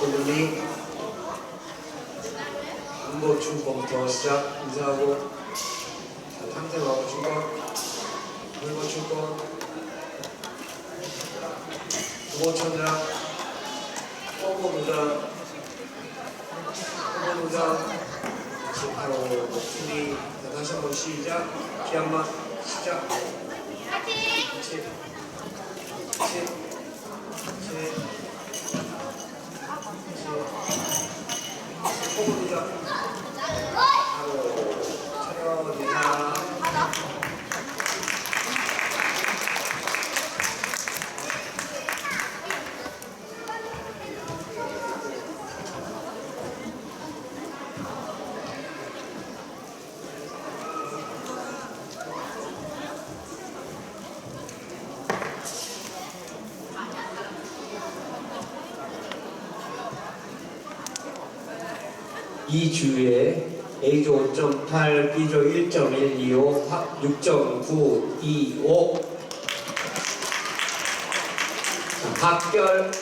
대표님이 안보 중범부터 시작. 인사하고. 상대방하고 중범 물고 중범 보호천장 홍보무장 홍보무장 지금 바로 목소리 다시 한번 시작. 기한만 시작. 파이팅! 2주에 A조 5.8, B조 1.125, 6.925 학별